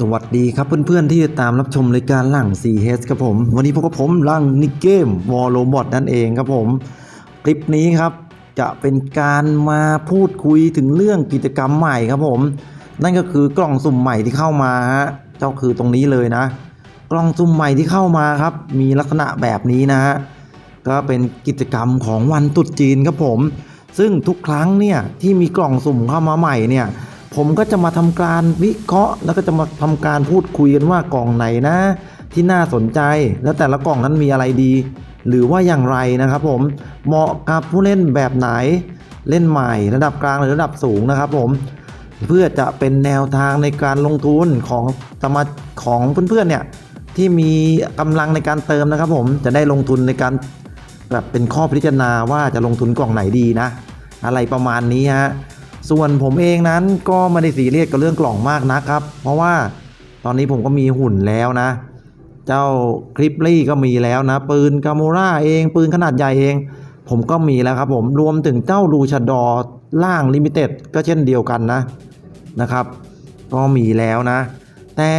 สวัสดีครับเพื่อนๆที่ตามรับชมรายการหลัง 4H ครับผม วันนี้พบกับผมลังนิกเกมวอลโลบอทนั่นเองครับผม คลิปนี้ครับจะเป็นการมาพูดคุยถึงเรื่องกิจกรรมใหม่ครับผม นั่นก็คือกล่องสุ่มใหม่ที่เข้ามาฮะเจ้าคือตรงนี้เลยนะ กล่องสุ่มใหม่ที่เข้ามาครับ มีลักษณะแบบนี้นะฮะก็เป็นกิจกรรมของวันตรุษจีนครับผม ซึ่งทุกครั้งเนี่ยที่มีกล่องสุ่มเข้ามาใหม่เนี่ย ผมก็จะมาทำการวิเคราะห์ แล้วก็จะมาทำการพูดคุยกันว่ากล่องไหนนะ ที่น่าสนใจแล้วแต่ละกล่องนั้นมีอะไรดี หรือว่าอย่างไรนะครับผมเหมาะกับผู้เล่นแบบไหนเล่นใหม่ ระดับกลางหรือระดับสูงนะครับผมเพื่อจะเป็นแนวทางในการลงทุนของสมาของเพื่อนๆเนี่ยที่มีกำลังในการเติมนะครับผมจะได้ลงทุนในการแบบเป็นข้อพิจารณาว่าจะลงทุนกล่องไหนดีนะ อะไรประมาณนี้ฮะ ส่วนผมเองนั้นก็ไม่ได้สีเรียสกับเรื่องกล่องมากนะครับ เพราะว่าตอนนี้ผมก็มีหุ่นแล้วนะ เจ้าคลิปลี่ก็มีแล้วนะ ปืนกาโมราเอง ปืนขนาดใหญ่เอง ผมก็มีแล้วครับผมรวมถึงเจ้าลูชาดอร์ล่างลิมิเต็ดก็เช่นเดียวกันนะนะครับ ก็มีแล้วนะ แต่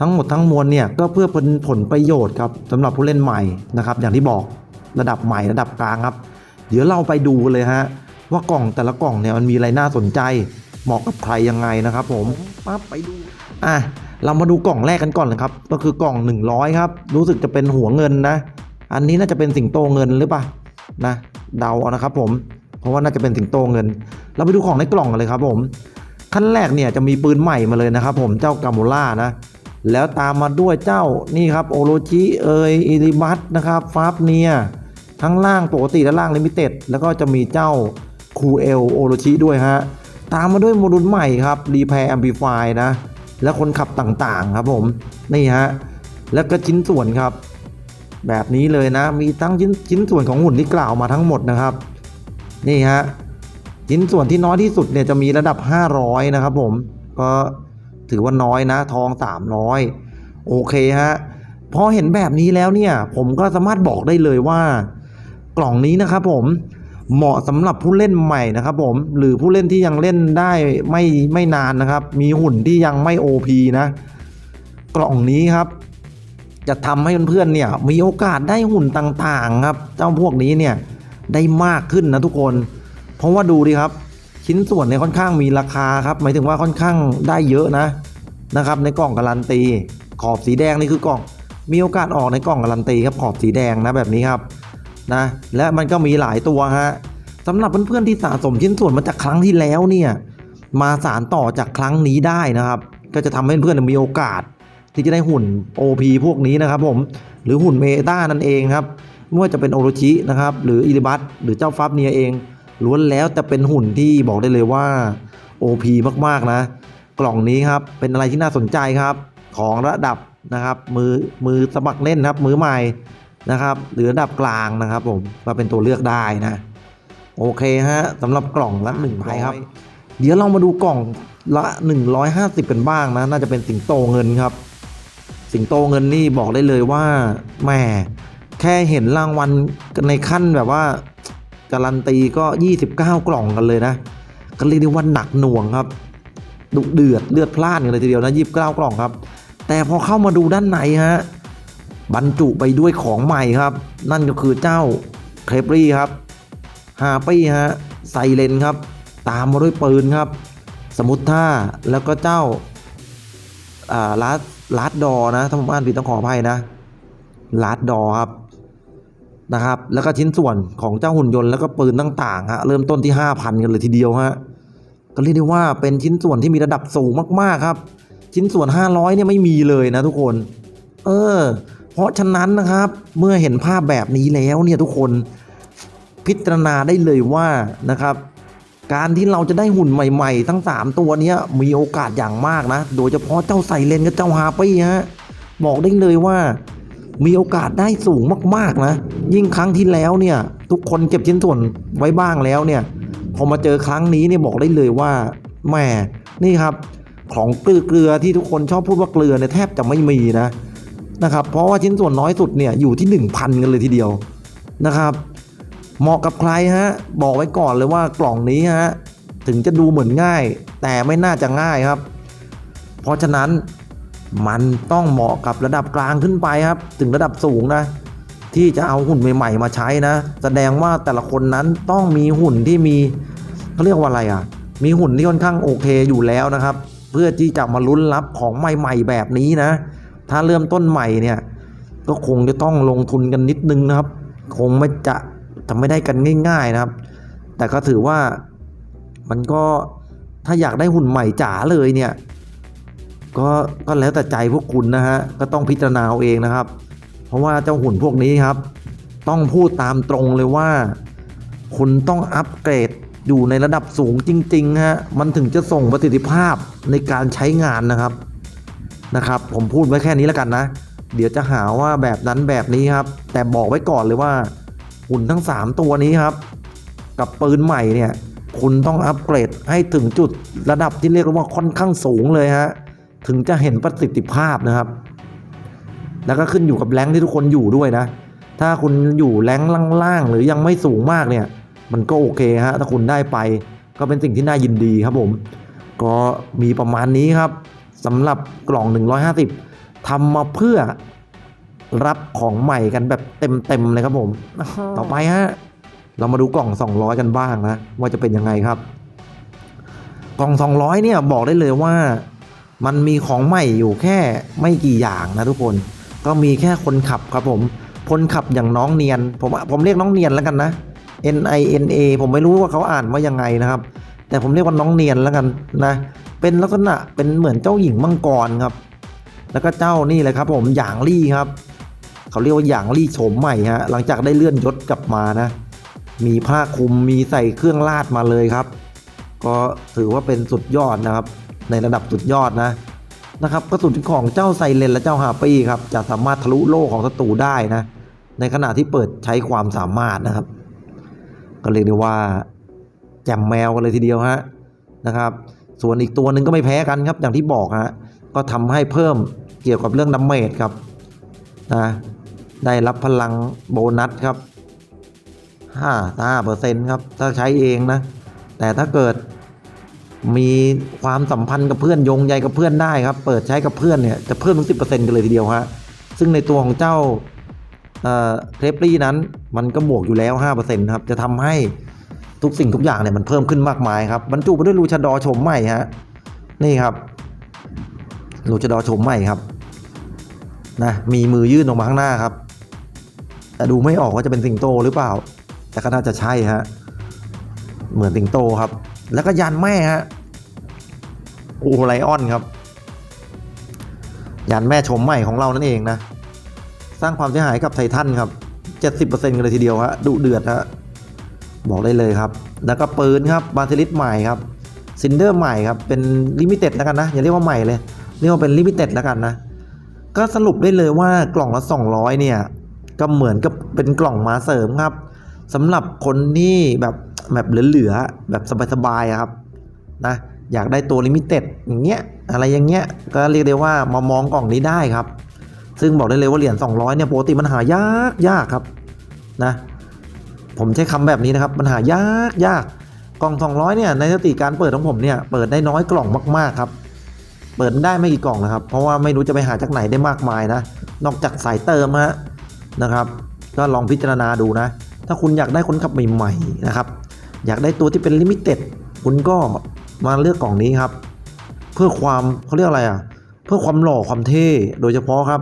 ทั้งหมดทั้งมวลเนี่ยก็เพื่อเป็นผลประโยชน์ครับสำหรับผู้เล่นใหม่นะครับ อย่างที่บอกระดับใหม่ระดับกลางครับ เดี๋ยวเราไปดูเลยฮะ ว่ากล่องแต่ละกล่องเนี่ยมันมีอะไรน่าสนใจ เหมาะกับใครยังไงนะครับ ผมปั๊บไปดูอะเรามาดูกล่องแรกกันก่อนเลยครับ ก็คือกล่อง 100 ครับ รู้สึกจะเป็นหัวเงินนะ อันนี้น่าจะเป็นสิงโตเงินหรือเปล่านะเดาเอานะครับ ผมเพราะว่าน่าจะเป็นสิงโตเงิน เราไปดูของในกล่องกันเลยครับ ผมขั้นแรกเนี่ยจะมีปืนใหม่มาเลยนะครับ ผมเจ้ากาโมล่านะแล้วตามมาด้วยเจ้านี่ครับโอโรจิเอยอิริบัตนะครับฟาบเนียทั้งล่างปกติและล่างลิมิเต็ดแล้วก็จะมีเจ้า คูเอลโอโรชิด้วยฮะ ตามมาด้วยโมดูลใหม่ครับรีแพร์แอมพลิฟายนะ และคนขับต่างๆครับผม นี่ฮะ แล้วก็ชิ้นส่วนครับ แบบนี้เลยนะ มีทั้งชิ้นชิ้นส่วนของหุ่นที่กล่าวมาทั้งหมดนะครับ นี่ฮะชิ้นส่วนที่น้อยที่สุดเนี่ยจะมีระดับ 500 นะครับผม ก็ถือว่าน้อยนะ ทอง 300 โอเคฮะ พอเห็นแบบนี้แล้วเนี่ย ผมก็สามารถบอกได้เลยว่า กล่องนี้นะครับผม เหมาะสำหรับผู้เล่นใหม่นะครับผมหรือผู้เล่นที่ยังเล่นได้ไม่ไม่นานนะครับ มีหุ่นที่ยังไม่ OP นะ กล่องนี้ครับ จะทำให้เพื่อนๆเนี่ยมีโอกาสได้หุ่นต่างๆ ครับ เจ้าพวกนี้เนี่ยได้มากขึ้นนะทุกคน เพราะว่าดูดิครับ ชิ้นส่วนเนี่ยค่อนข้างมีราคาครับ หมายถึงว่าค่อนข้างได้เยอะนะนะครับ ในกล่องการันตี ขอบสีแดงนี่คือกล่อง มีโอกาสออกในกล่องการันตีครับขอบสีแดงนะแบบนี้ครับ นะและมันก็มีหลายตัวฮะสำหรับเพื่อนๆที่สะสมชิ้นส่วนมาจากครั้งที่แล้วเนี่ยมาสารต่อจากครั้งนี้ได้นะครับ ก็จะทำให้เพื่อนๆมีโอกาส ที่จะได้หุ่น OP พวกนี้นะครับผมหรือหุ่นเมตานั่นเองครับไม่ว่าจะเป็นโอโรชินะครับหรืออิริบัตหรือเจ้าฟับเนียเองล้วนแล้วแต่เป็นหุ่นที่บอกได้เลยว่า OP มากๆนะ กล่องนี้ครับเป็นอะไรที่น่าสนใจครับของระดับนะครับมือมือสมัครเล่นครับมือใหม่ นะครับ หรือระดับกลางนะครับผมมาเป็นตัวเลือกได้นะ โอเคฮะสำหรับกล่องละหนึ่งใบครับ เดี๋ยวเรามาดูกล่องละ 150เป็นบ้างนะ น่าจะเป็นสิงโตเงินครับ สิงโตเงินนี่บอกได้เลยว่าแหมแค่เห็นรางวัลในขั้นแบบว่าการันตีก็ 29 กล่องกันเลยนะก็เรียกได้ว่าหนักหน่วงครับ ดุเดือดเลือดพล่านกันเลยทีเดียวนะ29กล่องครับ แต่พอเข้ามาดูด้านในฮะ บรรจุไปด้วยของใหม่ครับ นั่นก็คือเจ้าเคลปรี่ครับฮาปี้ฮะไซเลนครับ ตามมาด้วยปืนครับ สมุทท่าแล้วก็เจ้าอ่าลาดลาดดอนะถ้าผมอ่านผิดต้องขออภัยนะลาดดอครับนะครับ แล้วก็ชิ้นส่วนของเจ้าหุ่นยนต์แล้วก็ปืนต่างๆฮะเริ่มต้นที่ 5,000 กันเลยทีเดียวฮะก็เรียกได้ว่าเป็นชิ้นส่วนที่มีระดับสูงมากๆครับ ชิ้นส่วน 500เนี่ยไม่มีเลยนะทุกคน เออ เพราะฉะนั้นนะครับเมื่อเห็นภาพแบบนี้แล้วเนี่ยทุกคนพิจารณาได้เลยว่านะครับ การที่เราจะได้หุ่นใหม่ ๆ ทั้ง 3 ตัวนี้มีโอกาสอย่างมากนะ โดยเฉพาะเจ้าไซเลนกับเจ้าฮาปี้ฮะบอกได้เลยว่ามีโอกาสได้สูงมากๆนะ ยิ่งครั้งที่แล้วเนี่ย ทุกคนเก็บชิ้นส่วนไว้บ้างแล้วเนี่ย พอมาเจอครั้งนี้เนี่ยบอกได้เลยว่าแหมนี่ครับ ของเกลือเกลือที่ทุกคนชอบพูดว่าเกลือเนี่ยแทบจะไม่มีนะ นะครับ เพราะว่าชิ้นส่วนน้อยสุดเนี่ยอยู่ที่ 1,000 กันเลยทีเดียวนะครับ เหมาะกับใครฮะ บอกไว้ก่อนเลยว่ากล่องนี้ฮะ ถึงจะดูเหมือนง่าย แต่ไม่น่าจะง่ายครับ เพราะฉะนั้นมันต้องเหมาะกับระดับกลางขึ้นไปครับ ถึงระดับสูงนะ ที่จะเอาหุ่นใหม่ๆมาใช้นะ แสดงว่าแต่ละคนนั้นต้องมีหุ่นที่มีเขาเรียกว่าอะไรอะ มีหุ่นที่ค่อนข้างโอเคอยู่แล้วนะครับ เพื่อที่จะมาลุ้นรับของใหม่ ๆ แบบนี้นะ ถ้าเริ่มต้นใหม่เนี่ยก็คงจะต้องลงทุนกันนิดนึงนะครับ คงไม่จะทำไม่ได้กันง่าย ๆนะครับ แต่ก็ถือว่ามันก็ถ้าอยากได้หุ่นใหม่จ๋าเลยเนี่ยก็ก็แล้วแต่ใจพวกคุณนะฮะก็ต้องพิจารณาเอาเองนะครับ เพราะว่าเจ้าหุ่นพวกนี้ครับ ต้องพูดตามตรงเลยว่า คุณต้องอัปเกรดอยู่ในระดับสูงจริงๆฮะมันถึงจะส่งประสิทธิภาพในการใช้งานนะครับ นะครับ ผมพูดไว้แค่นี้แล้วกันนะ เดี๋ยวจะหาว่าแบบนั้นแบบนี้ครับ แต่บอกไว้ก่อนเลยว่า หุ่นทั้ง 3 ตัวนี้ครับ กับปืนใหม่เนี่ย คุณต้องอัปเกรดให้ถึงจุดระดับที่เรียกว่าค่อนข้างสูงเลยฮะ ถึงจะเห็นประสิทธิภาพนะครับ แล้วก็ขึ้นอยู่กับแรงที่ทุกคนอยู่ด้วยนะ ถ้าคุณอยู่แรงล่างๆหรือยังไม่สูงมากเนี่ย มันก็โอเคฮะ ถ้าคุณได้ไปก็เป็นสิ่งที่น่ายินดีครับผม ก็มีประมาณนี้ครับ สำหรับกล่อง 150ทำมาเพื่อรับของใหม่กันแบบเต็มๆเลยครับผม ต่อไปฮะเรามาดูกล่อง 200 กันบ้างนะ ว่าจะเป็นยังไงครับ กล่อง 200 เนี่ยบอกได้เลยว่า มันมีของใหม่อยู่แค่ไม่กี่อย่างนะทุกคน ก็มีแค่คนขับครับผมคนขับอย่างน้องเนียน ผมผมเรียกน้องเนียนแล้วกันนะ N I N A ผมไม่รู้ว่าเขาอ่านว่ายังไงนะครับ แต่ผมเรียกว่าน้องเนียนแล้วกันนะ เป็นลักษณะเป็นเหมือนเจ้าหญิงมังกรครับ แล้วก็เจ้านี่เลยครับผมหยางลี่ครับ เขาเรียกว่าหยางลี่โฉมใหม่ฮะหลังจากได้เลื่อนยศกลับมานะ มีผ้าคลุมมีใส่เครื่องลาดมาเลยครับ ก็ถือว่าเป็นสุดยอดนะครับ ในระดับสุดยอดนะนะครับกระสุนของเจ้าไซเลนและเจ้าฮาปี้ครับจะสามารถทะลุโล่ของศัตรูได้นะ ในขณะที่เปิดใช้ความสามารถนะครับ ก็เรียกได้ว่าแจมแมวกันเลยทีเดียวฮะนะครับ ส่วนอีกตัวหนึ่งก็ไม่แพ้กันครับ อย่างที่บอกฮะก็ทำให้เพิ่มเกี่ยวกับเรื่องดัมเมจครับนะได้รับพลังโบนัสครับห้าห้าเปอร์เซ็นต์ครับ ถ้าใช้เองนะ แต่ถ้าเกิดมีความสัมพันธ์กับเพื่อนยงใยกับเพื่อนได้ครับ เปิดใช้กับเพื่อนเนี่ยจะเพิ่มถึงสิบเปอร์เซ็นต์กันเลยทีเดียวฮะซึ่งในตัวของเจ้าเอ่อเทปลี่นั้นมันก็บวกอยู่แล้วห้าเปอร์เซ็นต์ครับจะทำให้ ทุกสิ่งทุกอย่างเนี่ยมันเพิ่มขึ้นมากมายครับบรรจุไปด้วยลูชาดอโฉมใหม่ฮะนี่ครับลูชาดอโฉมใหม่ครับนะมีมือยื่นออกมาข้างหน้าครับ แต่ดูไม่ออกว่าจะเป็นสิงโตหรือเปล่า แต่ก็น่าจะใช่ฮะเหมือนสิงโตครับ แล้วก็ยันแม่ฮะโอไลออนครับ ยันแม่ชมใหม่ของเรานั่นเองนะ สร้างความเสียหายกับไททันครับ 70%กันเลยทีเดียวฮะดุเดือดฮะ บอกได้เลยครับ แล้วก็ปืนครับบาซิลิสใหม่ครับซินเดอร์ใหม่ครับเป็นลิมิเต็ดแล้วกันนะอย่าเรียกว่าใหม่เลยเรียกว่าเป็นลิมิเต็ดแล้วกันนะก็สรุปได้เลยว่ากล่องละ 200 เนี่ยก็เหมือนกับเป็นกล่องมาเสริมครับสำหรับคนที่แบบแบบเหลือๆแบบสบายๆครับนะอยากได้ตัวลิมิเต็ดอย่างเงี้ยอะไรอย่างเงี้ยก็เรียกได้ว่ามามองกล่องนี้ได้ครับ ซึ่งบอกได้เลยว่าเหรียญ200 เนี่ยปกติมันหายากยากครับนะ ผมใช้คำแบบนี้นะครับมันหายากยากกล่อง 200 เนี่ยในสติการเปิดของผมเนี่ยเปิดได้น้อยกล่องมากๆครับ เปิดได้ไม่กี่กล่องนะครับ เพราะว่าไม่รู้จะไปหาจากไหนได้มากมายนะ นอกจากสายเติมฮะนะครับ ก็ลองพิจารณาดูนะ ถ้าคุณอยากได้คนขับใหม่ๆนะครับ อยากได้ตัวที่เป็นลิมิเต็ดคุณก็มาเลือกกล่องนี้ครับ เพื่อความเขาเรียกอะไรอะ เพื่อความหล่อความเท่โดยเฉพาะครับ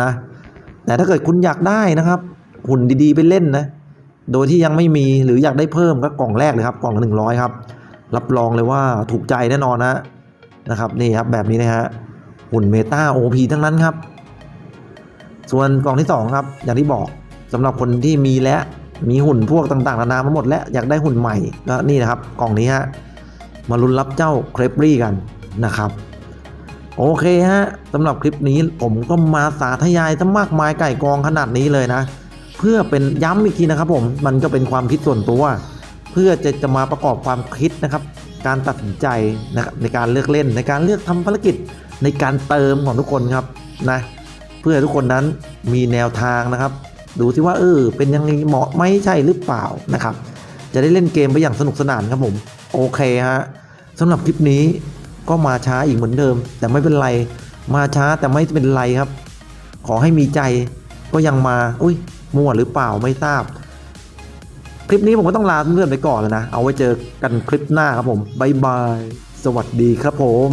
นะ แต่ถ้าเกิดคุณอยากได้นะครับ หุ่นดีๆไปเล่นนะ โดยที่ยังไม่มีหรืออยากได้เพิ่มก็กล่องแรกเลยครับกล่องละหนึ่งร้อยครับ รับรองเลยว่าถูกใจแน่นอนนะนะครับนี่ครับแบบนี้นะฮะหุ่นเมตาโอพีทั้งนั้นครับ ส่วนกล่องที่สองครับ อย่างที่บอกสำหรับคนที่มีแล้วมีหุ่นพวกต่างๆนานามาหมดแล้วอยากได้หุ่นใหม่ก็นี่นะครับ กล่องนี้ฮะมาลุ้นรับเจ้าเครปรี่กันนะครับโอเคฮะสำหรับคลิปนี้ผมก็มาสาธยายทั้งมากมายไก่กองขนาดนี้เลยนะ เพื่อเป็นย้ำอีกทีนะครับผมมันก็เป็นความคิดส่วนตัว เพื่อจะจะมาประกอบความคิดนะครับ การตัดสินใจนะครับในการเลือกเล่น ในการเลือกทำภารกิจในการเติมของทุกคนครับนะเพื่อทุกคนนั้นมีแนวทางนะครับ ดูที่ว่าเออเป็นยังไงเหมาะไหม่ใช่หรือเปล่านะครับ จะได้เล่นเกมไปอย่างสนุกสนานครับผมโอเคฮะสำหรับคลิปนี้ก็มาช้าอีกเหมือนเดิม แต่ไม่เป็นไรมาช้าแต่ไม่เป็นไรครับ ขอให้มีใจก็ยังมา อุ้ย มั่วหรือเปล่าไม่ทราบ คลิปนี้ผมก็ต้องลาเพื่อนไปก่อนแล้วนะ เอาไว้เจอกันคลิปหน้าครับผมบายบาย สวัสดีครับผม